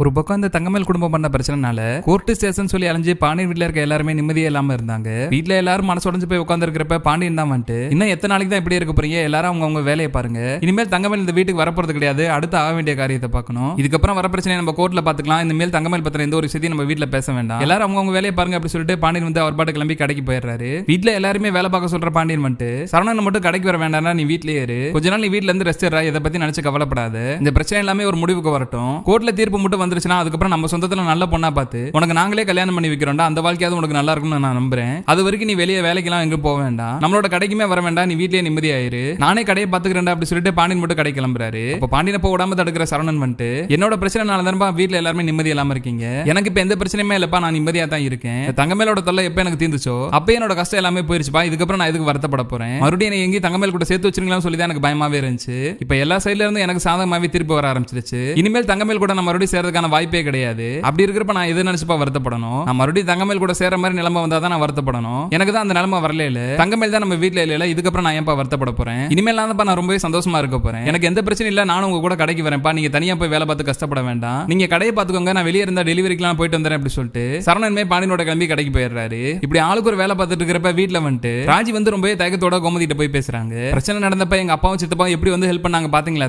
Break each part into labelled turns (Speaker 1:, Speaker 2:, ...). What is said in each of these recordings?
Speaker 1: ஒரு பக்கம் இந்த தங்கமேல் குடும்பம் பண்ண பிரச்சனைனால கோர்ட்டு ஸ்டேஷன் சொல்லி அலைஞ்சு பாண்டியன் வீட்ல இருக்க எல்லாருமே நிம்மதியே இல்லாம இருந்தாங்க. வீட்டில் எல்லாரும் மனசு உடஞ்சு போய் உட்கார்ந்து இருக்கிறப்ப பாண்டியன் தான் வந்துட்டு இன்னும் எத்தனை நாளைக்கு தான் இப்படி இருக்க போறீங்க? எல்லாரும் அவங்க அவங்க வேலையை பாருங்க. இனிமேல் தங்கமேல் இந்த வீட்டுக்கு வரப்போறது கிடையாது. அடுத்து ஆக வேண்டிய காரியத்தை பார்க்கணும். இதுக்கப்புறம் வர பிரச்சனை நம்ம கோர்ட்ல பாத்துக்கலாம் இனிமேல் தங்கமேல் பத்திர எந்த ஒரு விஷயத்தையும் நம்ம வீட்டில் பேச வேண்டாம். எல்லாரும் அவங்க அவங்க வேலையை பாருங்க அப்படி சொல்லிட்டு பாண்டியன் வந்து அவர் பாட்டு கிளம்பி கடைக்கு போயிடுறாரு. வீட்டில் எல்லாருமே வேலை பார்க்க சொல்ற பாண்டியன் வந்துட்டு சரவணன் மட்டும் கடைக்கு வர வேண்டாம்னா நீ வீட்லயே இரு. கொஞ்ச நாள் நீ வீட்டுல இருந்து ரெஸ்ட் இதை பத்தி நினைச்சு கவலைப்படாது. இந்த பிரச்சனை எல்லாமே ஒரு முடிவுக்கு வரட்டும். கோர்ட்ல தீர்ப்பு மட்டும் வந்துருச்சுன்னா அதுக்கப்புறம் நம்ம சொந்தத்துல நல்ல பொண்ணா பார்த்து உனக்கு நாங்களே கல்யாணம் பண்ணி வைக்கிறோம்டா அந்த வாழ்க்கையாவது உனக்கு நல்லா இருக்கும்னு நான் நம்புறேன். அது வரைக்கும் நீ வெளியே வேலைக்கெல்லாம் எங்க போக வேண்டாம். நம்மளோட கடைக்குமே வர வேண்டாம் நீ வீட்லயே நிம்மதியாயிரு. நானே கடையை பாத்துக்கிறேன்டா அப்படி சொல்லிட்டு பாண்டியன் மட்டும் கடை கிளம்புறாரு. அப்ப பாண்டியனை போக விடாம தடுக்கிற சரவணன் வந்துட்டு என்னோட பிரச்சனைனால தானப்பா வீட்ல எல்லாருமே நிம்மதி இல்லாம இருக்கீங்க. எனக்கு இப்ப எந்த பிரச்சனையுமே இல்லப்பா நான் நிம்மதியா தான் இருக்கேன். தங்கமேலோட தொல்லை எப்ப எனக்கு தீர்ந்துச்சோ அப்ப என்னோட கஷ்டம் எல்லாமே போயிருச்சுப்பா. இதுக்கப்புறம் நான் இதுக்கு வருத்தப்பட போறேன்? மறுபடியும் என்னை எங்கேயும் தங்கமேல் கூட சேர்த்து வச்சிருக்கலாம்னு சொல்லி தான் எனக்கு பயமாவே இருந்துச்சு. இப்ப எல்லா சைடுல இருந்து எனக்கு சாதகமாவே திருப்பி வர ஆரம்பிச்சிருச்சு. இனிமேல் தங்கமேல் கூட நான் மறுபடியும் பண்றதுக்கான வாய்ப்பே கிடையாது. அப்படி இருக்கிறப்ப நான் எது நினைச்சுப்பா வருத்தப்படணும்? நான் மறுபடியும் தங்கமேல் கூட சேர மாதிரி நிலைமை வந்தா தான் நான் வருத்தப்படணும். எனக்கு தான் அந்த நிலைமை வரல இல்ல. தங்கமேல் தான் நம்ம வீட்டுல இல்ல இதுக்கப்புறம் நான் ஏன்ப்பா வருத்தப்பட போறேன்? இனிமேல் தான் நான் ரொம்பவே சந்தோஷமா இருக்க போறேன். எனக்கு எந்த பிரச்சனையும் இல்ல நானும் உங்க கூட கடைக்கு வரேன்ப்பா. நீங்க தனியா போய் வேலை பார்த்து கஷ்டப்பட வேண்டாம். நீங்க கடையை பாத்துக்கோங்க நான் வெளியே இருந்தா டெலிவரிக்கெல்லாம் போயிட்டு வந்துறேன் அப்படி சொல்லிட்டு சரணன்மே பாண்டியனோட கிளம்பி கடைக்கு போயிடுறாரு. இப்படி ஆளுக்கு ஒரு வேலை பார்த்துட்டு இருக்கிறப்ப வீட்ல வந்துட்டு ராஜி வந்து ரொம்பவே தயக்கத்தோட கோமதிட்ட போய் பேசுறாங்க. பிரச்சனை நடந்தப்ப எங்க அப்பாவும் சித்தப்பாவும் எப்படி வந்து ஹெல்ப் பண்ணாங்க பாத்தீங்களா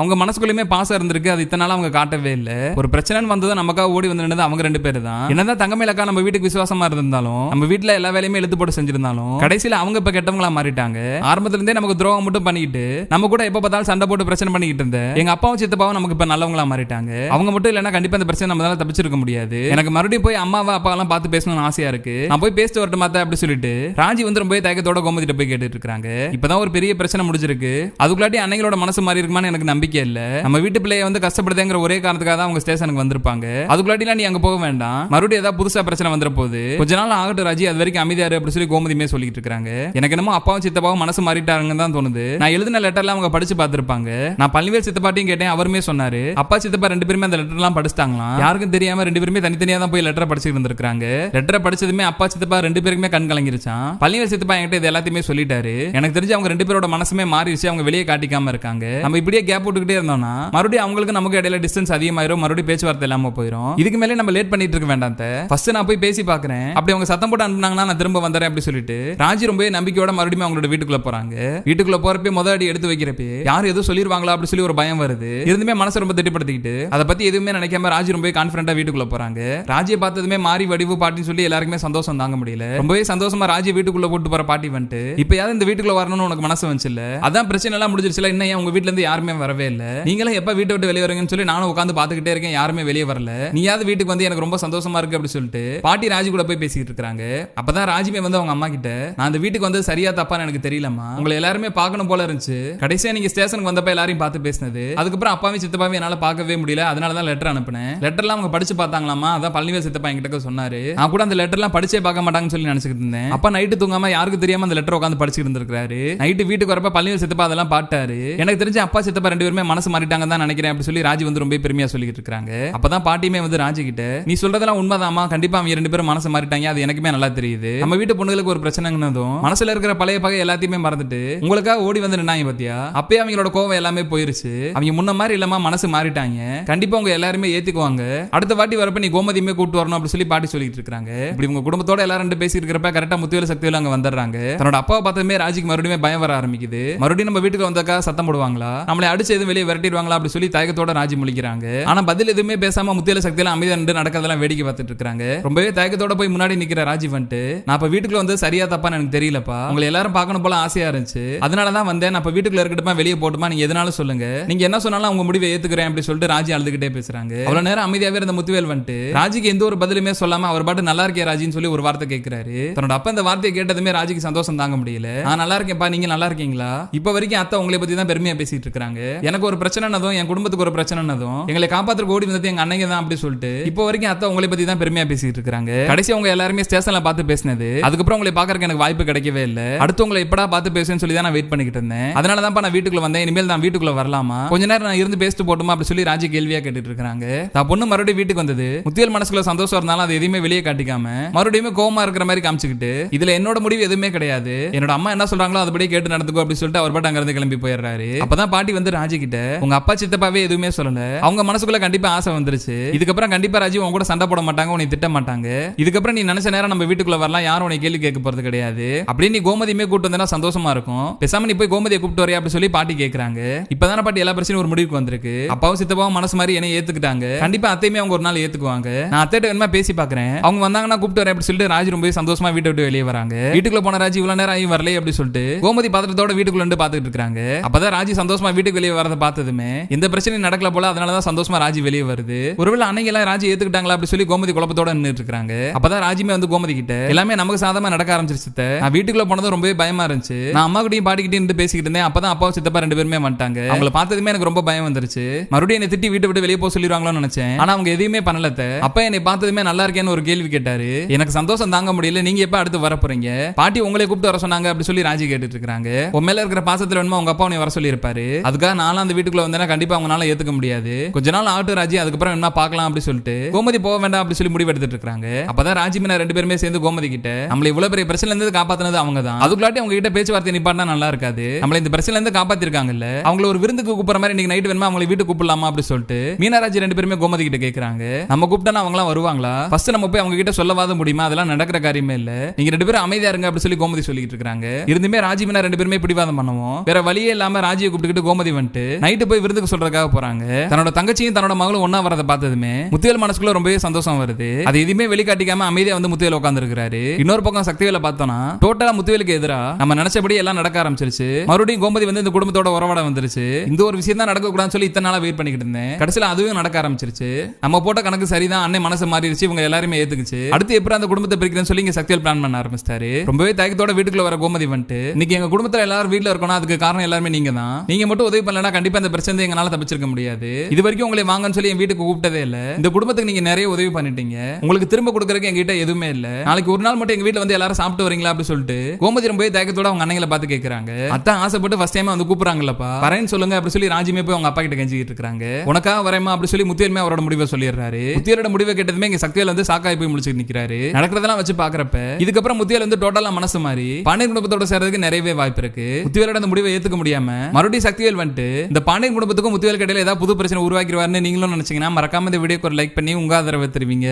Speaker 1: அவங்க மனசுக்குள்ளயுமே பாசம் இருந்திருக்கு. அது இத்தனை நாள் அவங்க காட்டவே இல்ல. ஒரு பிரச்சனைன்னு வந்ததும் நமக்காக ஓடி வந்து அவங்க ரெண்டு பேர் தான் என்னதான் தங்கமேலக்கா நம்ம வீட்டுக்கு விசுவாசமா இருந்தாலும் நம்ம வீட்டுல எல்லா வேலையுமே எழுத்து போட்டு செஞ்சிருந்தாலும் கடைசியில அவங்க இப்ப கெட்டவங்களா மாறிட்டாங்க. ஆரம்பத்துல இருந்தே நமக்கு துரோகம் மட்டும் பண்ணிக்கிட்டு நம்ம கூட எப்ப பார்த்தாலும் சண்டை போட்டு பிரச்சனை பண்ணிக்கிட்டு இருந்த எங்க அப்பாவும் சித்தப்பாவும் நமக்கு இப்ப நல்லவங்களா மாறிட்டாங்க. அவங்க மட்டும் இல்லைன்னா கண்டிப்பா இந்த பிரச்சனை நம்மளால தப்பிச்சிருக்க முடியாது. எனக்கு மறுபடியும் போய் அம்மாவா அப்பாவெல்லாம் பார்த்து பேசணும்னு ஆசையா இருக்கு. நான் போய் பேசிட்டு வரட்டும் மாத்த அப்படி சொல்லிட்டு ராஜி வந்து ரொம்ப தயக்கத்தோட கோமதிட்ட போய் கேட்டுட்டு இருக்காங்க. இப்பதான் ஒரு பெரிய பிரச்சனை முடிஞ்சிருக்கு. அதுக்குள்ளாட்டி அன்னைகளோட மனசு மாறி இருக்குமான்னு எனக்கு நம்பிக்கை இல்ல. நம்ம வீட்டு பிள்ளைய வந்து கஷ்டப்படுதுங்கிற ஒரே காரணத்துக்காக தான் அவங்க ஸ்டேஷனுக்கு வந்திருப்பாங்க. அதுக்குள்ளாட்டிலாம் நீ அங்க போக வேண்டாம். மறுபடியும் ஏதாவது புதுசா பிரச்சனை வந்துற போது கொஞ்ச நாள் ஆகட்டும் ராஜி. அது வரைக்கும் அமைதியாரு அப்படி சொல்லி கோமதியுமே சொல்லிட்டு இருக்காங்க. எனக்கு என்னமோ அப்பாவும் சித்தப்பாவும் மனசு மாறிட்டாங்கன்னு தான் தோணுது. நான் எழுதின லெட்டர்லாம் அவங்க படிச்சு பார்த்திருப்பாங்க. நான் பள்ளிவேல் சித்தப்பாட்டையும் கேட்டேன். அவருமே சொன்னாரு. அப்பா சித்தப்பா ரெண்டு பேருமே அந்த லெட்டர்லாம் படிச்சிட்டாங்களாம். யாருக்கும் தெரியாம ரெண்டு பேருமே தனித்தனியா தான் போய் லெட்டர் படிச்சுட்டு இருந்திருக்காங்க லெட்டரை படிச்சதுமே அப்பா சித்தப்பா ரெண்டு பேருக்குமே கண் கலங்கிருச்சான் பள்ளிவேல் சித்தப்பா என்கிட்ட இது எல்லாத்தையுமே சொல்லிட்டாரு. எனக்கு தெரிஞ்சு அவங்க ரெண்டு பேரோட மனசுமே மாறிடுச்சு. அவங்க வெளியே காட்டிக்காம இருக்காங்க. நம்ம இப்படியே கேப் விட்டுக்கிட்டே இருந்தோம்னா மறுபடியும் அவங்களுக்கு நமக்கு இடையில டிஸ்டன்ஸ் அதிகமாயிரும். மறுபடியும் பேச்சுவார்த்தை இல்லாம போயிடும் இதுக்கு மேலே நம்ம லேட் பண்ணிட்டு இருக்க வேண்டாம் ஃபர்ஸ்ட் நான் போய் பேசி பாக்குறேன். அப்படி அவங்க சத்தம் போட்டு அனுப்புனாங்கன்னா நான் திரும்ப வந்துறேன் அப்படி சொல்லிட்டு ராஜி ரொம்ப நம்பிக்கையோட மறுபடியும் அவங்களோட வீட்டுக்குள்ள போறாங்க. வீட்டுக்குள்ள போறப்ப முத அடி எடுத்து வைக்கிறப்ப யாரும் எதுவும் சொல்லிருவாங்களா அப்படி சொல்லி ஒரு பயம் வருது. இருந்துமே மனசு ரொம்ப திட்டப்படுத்திக்கிட்டு அதை பத்தி எதுவுமே நினைக்காம ராஜி ரொம்ப கான்பிடண்டா வீட்டுக்குள்ள போறாங்க. ராஜியை பார்த்ததுமே மாறி வடிவு பாட்டின்னு சொல்லி எல்லாருக்குமே சந்தோஷம் தாங்க முடியல. ரொம்பவே சந்தோஷமா ராஜி வீட்டுக்குள்ள போட்டு போற பாட்டி வந்துட்டு இப்ப யாரும் இந்த வீட்டுக்குள்ள வரணும்னு உனக்கு மனசு வந்துச்சு இல்ல அதான் பிரச்சனை எல்லாம் முடிஞ்சிருச்சுல இன்னும் உங்க வீட்டுல இருந்து யாருமே வரவே இல்ல? நீங்களும் எப்ப வீட்டை விட்டு வெளியே வரீங்கன்னு சொல்லி நானும் உட்காந்து பாத்துக்கிட்டே இருக்கேன் யாருமே வெளியே வரல. நீயாவது வீட்டுக்கு வந்து எனக்கு ரொம்ப சந்தோஷமா இருக்கு அப்படின்னு சொல்லிட்டு பாட்டி ராஜி கூட போய் பேசிட்டு இருக்காங்க அப்பதான் ராஜிமே வந்து அவங்க அம்மா கிட்ட நான் அந்த வீட்டுக்கு வந்து சரியா தப்பான்னு எனக்கு தெரியலம்மா. உங்களை எல்லாருமே பார்க்கணும் போல இருந்துச்சு. கடைசியா நீங்க ஸ்டேஷனுக்கு வந்தப்ப எல்லாரையும் பார்த்து பேசினது. அதுக்கப்புறம் அப்பாவையும் சித்தப்பாவையும் என்னால பார்க்கவே முடியல. அதனால தான் லெட்டர் அனுப்பினேன். லெட்டர்லாம் அவங்க படிச்சு பார்த்தாங்களாமா அதான் பழனிவேல் சித்தப்பா என்கிட்ட சொன்னாரு. நான் கூட அந்த லெட்டர்லாம் படிச்சே பார்க்க மாட்டாங்கன்னு சொல்லி நினைச்சிட்டு இருந்தேன். அப்பா நைட்டு தூங்காம யாருக்கு தெரியாம அந்த லெட்டர் உட்காந்து படிச்சுட்டு இருந்திருக்காரு நைட்டு வீட்டுக்கு வரப்ப பழனிவேல் சித்தப்பா அதெல்லாம் பாட்டாரு எனக்கு தெரிஞ்சு அப்பா சித்தப்பா ரெண்டு பேருமே மனசு மாறிட்டாங்க தான் நினைக்கிறேன். அப்படி சொல்லி ராஜி வந்து ரொம்ப பெருமையா சொல்லிட்டு இருக்காங்க அப்பதான் பாட்டியுமே வந்து ராஜி கிட்ட நீ சொல்றதெல்லாம் உண்மைதாமா கண்டிப்பா அவங்க ரெண்டு பேரும் மனசு மாறிட்டாங்க. அது எனக்குமே நல்லா தெரியுது. நம்ம வீட்டு பொண்ணுகளுக்கு ஒரு பிரச்சனைங்கிறதும் மனசுல இருக்கிற பழைய பகை எல்லாத்தையுமே மறந்துட்டு உங்களுக்காக ஓடி வந்து நின்னாங்க பாத்தியா? அப்பயே அவங்களோட கோவம் எல்லாமே போயிருச்சு. அவங்க முன்ன மாதிரி இல்லாம மனசு மாறிட்டாங்க. கண்டிப்பா உங்க எல்லாருமே ஏத்துக்குவாங்க. அடுத்த வாட்டி வரப்ப நீ கோமதியுமே கூட்டு வரணும் அப்படி சொல்லி பாட்டி சொல்லிட்டு இருக்காங்க. இப்படி உங்க குடும்பத்தோட எல்லாரும் ரெண்டு பேசிட்டு இருக்கிறப்ப கரெக்டா முத்துவேல சக்தியில அங்க வந்துடுறாங்க. தன்னோட அப்பாவை பார்த்ததுமே ராஜிக்கு மறுபடியும் பயம் வர ஆரம்பிக்குது. மறுபடியும் நம்ம வீட்டுக்கு வந்தாக்கா சத்தம் போடுவாங்களா? நம்மளை அடிச்சு எதுவும் வெளியே விரட்டிடுவாங்களா? அப்படி சொல்லி தயக்கத்தோட ராஜி முழிக்கிறாங்க. ஆனா பதில் எதுவுமே பேசாம முத்தியல சக்தியில அமைதியா நின்று நடக்கிறதெல்லாம் வேடிக்கை பார்த்துட்டு இருக்காங்க ரொம்பவே தயக்கத்தோட போய் முன்னாடி நிக்கிற ராஜி வந்துட்டு நான் இப்ப வீட்டுக்குள்ள வந்து சரியா தப்பா எனக்கு தெரியலப்பா. உங்களை எல்லாரும் பார்க்கணும் போல ஆசையா இருந்துச்சு. அதனால தான் வந்தேன். நான் இப்ப வீட்டுக்குள்ள இருக்கட்டுமா வெளியே போட்டுமா நீங்க எதனாலும் சொல்லுங்க. நீங்க என்ன சொன்னாலும் உங்க முடிவை ஏத்துக்கிறேன் அப்படி சொல்லிட்டு ராஜி அழுதுகிட்டே பேசுறாங்க. அவ்வளவு நேரம் அமைதியாவே இருந்த முத்துவேல் வந்துட்டு ராஜிக்கு எந்த ஒரு பதிலுமே சொல்லாம அவர் பாட்டு நல்லா இருக்கே ராஜின்னு சொல்லி ஒரு வார்த்தை கேட்கிறாரு தன்னோட அப்பா இந்த வார்த்தையை கேட்டதுமே ராஜிக்கு சந்தோஷம் தாங்க முடியல. நான் நல்லா இருக்கேன்ப்பா நீங்க நல்லா இருக்கீங்களா? இப்ப வரைக்கும் அத்தை உங்களை பத்தி தான் பெருமையா பேசிட்டு இருக்காங்க எனக்கு ஒரு பிரச்சனைனதும் என் குடும்பத்துக்கு ஒரு பிரச்சனைனதும் எங்களை காப்பாத்துக்கு ஓடி வந்தது எங்க அன்னைக்கு தான் அப்படி சொல்லிட்டு இப்போ வரைக்கும் அத்தை உங்களை பத்தி தான் பெருமையா பேசிட்டு இருக்காங்க. கடைசி அவங்க எல்லாருமே ஸ்டேஷன்ல பார்த்து பேசினது. அதுக்கப்புறம் உங்களை பாக்குறதுக்கு எனக்கு வாய்ப்பு கிடைக்கவே இல்ல. அடுத்து உங்களை எப்படா பார்த்து பேசுன்னு சொல்லி தான் நான் வெயிட் பண்ணிக்கிட்டு இருந்தேன். அதனால தான் நான் வீட்டுக்குள்ள வந்தேன். இனிமேல் நான் வீட்டுக்குள்ள வரலாமா? கொஞ்ச நேரம் நான் இருந்து பேசிட்டு போட்டுமா அப்படி சொல்லி ராஜி கேள்வியா கேட்டுட்டு இருக்காங்க. தான் பொண்ணு மறுபடியும் வீட்டுக்கு வந்தது. முத்தியல் மனசுக்குள்ள சந்தோஷம் இருந்தாலும் அது எதுவுமே வெளியே காட்டிக்காம மறுபடியும் கோமா இருக்கிற மாதிரி காமிச்சுக்கிட்டு இதுல என்னோட முடிவு எதுவுமே கிடையாது. என்னோட அம்மா என்ன சொல்றாங்களோ அதுபடியே கேட்டு நடந்துக்கோ அப்படி சொல்லிட்டு அவர் பாட்டு அங்க இருந்து கிளம்பி போயிடுறாரு. அப்பதான் பாட்டி வந்து ராஜி கிட்ட உங்க அப்பா சித்தப்பாவே எதுவுமே சொல்லல. அவங்க மனசுக்குள்ள கண்டிப்பா ஆசை வந்துருச்சு. இதுக்கப்புறம் கண்டிப்பா ராஜி உன் கூட சண்டை போட மாட்டாங்க உன்னை திட்ட மாட்டாங்க. இதுக்கப்புறம் நீ நினைச்ச நேரம் நம்ம வீட்டுக்குள்ள வரலாம் யாரும் உன்னை கேள்வி கேட்க போறது கிடையாது. அப்படின்னு நீ கோமதியுமே கூட்டு வந்தா சந்தோஷமா இருக்கும். பேசாம நீ போய் கோமதியை கூப்பிட்டு வரையா அப்படி சொல்லி பாட்டி கேட்கறாங்க இப்பதான பாட்டி எல்லா பிரச்சனையும் ஒரு முடிவுக்கு வந்திருக்கு. அப்பாவும் சித்தப்பாவும் மனசு மாதிரி என்ன ஏத்துக்கிட்டாங்க. கண்டிப்பா அத்தையுமே அவங்க ஒரு நாள் ஏத்துக்குவாங்க. நான் அத்தைட்ட வேணுமா பேசி பாக்குறேன். அவங்க வந்தாங்கன்னா கூப்பிட்டு வரேன் அப்படி சொல்லிட்டு ராஜி ரொம்ப சந்தோஷமா வீட்டை விட்டு வெளியே வராங்க. வீட்டுக்குள்ள போன ராஜி இவ்வளவு நேரம் ஆகி வரல அப்படி சொல்லிட்டு கோமதி பாத்திரத்தோட வீட்டுக்குள்ள இருந்து பாத்துட்டு இருக்காங்க. அப்பதான் ராஜி சந்தோஷமா வீட்டுக்கு வெளியே வரத பார்த்ததுமே எந்த பிரச்சனையும் நடக்கல போல அதனாலதான் சந்தோஷமா ராஜி வெளியே வருது. ஒருவேளை அன்னைக்கு ராஜி ஏத்துக்கிட்டாங்களா அப்படி சொல்லி கோமதி குழப்பத்தோட நின்றுட்டு இருக்காங்க. அப்பதான் ராஜிமே வந்து கோமதி கிட்ட எல்லாமே நமக்கு சாதமா நடக்க ஆரம்பிச்சிருச்சு நான் வீட்டுக்குள்ள போனதும் ரொம்பவே பயமா இருந்துச்சு. நான் அம்மா கிட்டயும் பாட்டிக்கிட்டே இருந்து பேசிக்கிட்டு இருந்தேன். அப்பதான் அப்பாவும் சித்தப்பா ரெண்டு பேருமே வந்துட்டாங்க. அவங்கள பார்த்ததுமே எனக்கு ரொம்ப பயம் வந்துருச்சு. மறுபடியும் என்னை திட்டி வீட்டை விட்டு வெளியே போக சொல்லிடுவாங்களோன்னு நினைச்சேன். ஆனா அவங்க எதையுமே பண்ணலத்த அப்பா என்னை பார்த்ததுமே நல்லா இருக்கேன்னு ஒரு கேள்வி கேட்டாரு. எனக்கு சந்தோஷம் தாங்க முடியல. நீங்க எப்ப அடுத்து வர போறீங்க? பாட்டி உங்களை கூப்பிட்டு வர சொன்னாங்க அப்படி சொல்லி ராஜி கேட்டுட்டு இருக்காங்க. உன் மேல இருக்கிற பாசத்துல வேணுமா உங்க அப்பா உன்னை வர சொல்லி இருப்பாரு அதுக்காக நானும் அந்த வீட்டுக்குள்ள வந்தேன்னா கண்டிப்பா அவங்களால ஏத்துக்க முடியாது. கொஞ்ச நாள் ஆட்டு ராஜி அதுக்கப்புறம் என்ன பார்க்கலாம் அப்படி சொல்லிட்டு கோமதி போக வேண்டாம் அப்படி சொல்லி முடிவு எடுத்துட்டு இருக்காங்க. அப்பதான் ராஜி மீனா ரெண்டு பேருமே சேர்ந்து கோமதி கிட்ட நம்மள இவ்வளவு பெரிய பிரச்சனை இருந்து காப்பாத்தினது அவங்க தான். அதுக்குள்ளாட்டி அவங்க கிட்ட பேச்சுவார்த்தை நிப்பாட்டினா நல்லா இருக்காது. நம்மள இந்த பிரச்சனை இருந்து காப்பாத்திருக்காங்கல்ல. அவங்கள ஒரு விருந்துக்கு கூப்பிடுற மாதிரி இன்னைக்கு நைட் வேணுமா? அவங்களை வீட்டுக்கு கூப்பிடலாமா? அப்படி சொல்லிட்டு மீனாராஜி ரெண்டு பேருமே கோமதி கிட்ட கேக்குறாங்க. நம்ம கூப்பிட்டா அவங்களாம் வருவாங்களா? ஃபர்ஸ்ட் நம்ம போய் அவங்க கிட்ட சொல்லவாத முடியுமா? அதெல்லாம் நடக்கிற காரியமே இல்ல. நீங்க ரெண்டு பேரும் அமைதியா இருங்க அப்படி சொல்லி கோமதி சொல்லிட்டு இருக்காங்க. இருந்துமே ராஜி மீனா ரெண்டு பேருமே பிடிவாதம் பண்ணுவோம். வேற வழியே இல்லாம ராஜியை கூப்பிட்டுக்கிட்டு கோமதி வந்துட்டு நைட்டு போய் விருந்துக்கு சொல்றதுக்காக போறாங்க. தன்னோட தங்கச்சியும் தன்னோட மகளும் ஒன்னா வரதை பார்த்ததுமே முத்துவேல் மனசுக்குள்ள ரொம்பவே சந்தோஷம் வருது. அது எதுவுமே வெளிக்காட்டிக்காம அமைதியா வந்து முத்துவேல் உட்காந்துருக்காரு இன்னொரு பக்கம் சக்திவேல பார்த்தோம்னா டோட்டலா முத்துவேலுக்கு எதிரா நம்ம நினைச்சபடி எல்லாம் நடக்க ஆரம்பிச்சிருச்சு. மறுபடியும் கோமதி வந்து இந்த குடும்பத்தோட உறவாட வந்துருச்சு. இந்த ஒரு விஷயம் தான் நடக்க கூடாதுன்னு சொல்லி இத்தனை நாளா வெயிட் பண்ணிக்கிட்டு இருந்தேன். கடைசியில அதுவும் நடக்க ஆரம்பிச்சிருச்சு. நம்ம போட்ட கணக்கு சரிதான் அண்ணன் மனசு மாறிடுச்சு இவங்க எல்லாருமே ஏத்துக்குச்சு. அடுத்து எப்படி அந்த குடும்பத்தை பிரிக்கிறேன்னு சொல்லி இங்க சக்திவேல் பிளான் பண்ண ஆரம்பிச்சிட்டாரு. ரொம்பவே தயக்கத்தோட வீட்டுக்குள்ள வர கோமதி வந்துட்டு இன்னைக்கு எங்க குடும்பத்துல எல்லாரும் வீட்டுல இருக்கணும் அதுக்கு காரணம் எல்லாருமே நீங்க தான் நீங்க மட்டும் உதவி பண்ணலன்னா கண்டிப்பா அந்த பிரச்சனை எங்களால தப்பிச்சிருக்க முடியாது. இது வரைக்கும் உங்களை வாங்கன்னு சொல்லி என் வீட்டுக்கு கூப்பிட்டதே இல்ல. இந்த குடும்பத்துக்கு நீங்க நிறைய உதவி பண்ணிட்டீங்க. உங்களுக்கு திரும்ப கொடுக்கறதுக்கு எங்ககிட்ட எதுவுமே இல்ல. நாளைக்கு ஒரு நாள் மட்டும் எங்க வீட்டுல வந்து எல்லாரும் சாப்பிட்டு வரீங்களா அப்படி சொல்லிட்டு கோமதி ரொம்பவே தயக்கத்தோட அவங்க அண்ணங்களை பார்த்து கேட்கறாங்க அத்தான் ஆசைப்பட்டு ஃபர்ஸ்ட் டைம் வந்து கூப்பிடுறாங்கல்லப்பா. வரேன்னு சொல்லுங்க அப்படி சொல்லி ராஜிமே போய் அவங்க அப்பா கிட்ட கெஞ்சிக்கிட்டு இருக்காங்க உனக்காக வரேமா அப்படி சொல்லி முத்தியலுமே அவரோட முடிவை சொல்லிடுறாரு. முத்தியலோட முடிவை கேட்டதுமே இங்க சக்தியில வந்து சாக்காய் போய் முடிச்சுட்டு நிக்கிறாரு. நடக்கிறதெல்லாம் வச்சு பாக்குறப்ப இதுக்கப்புறம் முத்தியல் வந்து டோட்டலா மனசு மாறி பாண்டியன் குடும்பத்தோட சேர்றதுக்கு நிறையவே வாய்ப்பு இருக்கு. முத்தியலோட அந்த முடிவை ஏத்துக்க முடியாம மறுபடியும் சக்திவேல் வந்துட்டு இந்த பாண்டியன் குடும்பத்துக்கும் முத்தியல் கடையில ஏதாவது புது பிரச்சனை உருவாக்கிடுவாருன்னு நீங்களும் நினைச்சீங்கன்னா மறக்காமல் இந்த வீடியோக்கு ஒரு லைக் பண்ணி உங்க ஆதரவை தருவீங்க.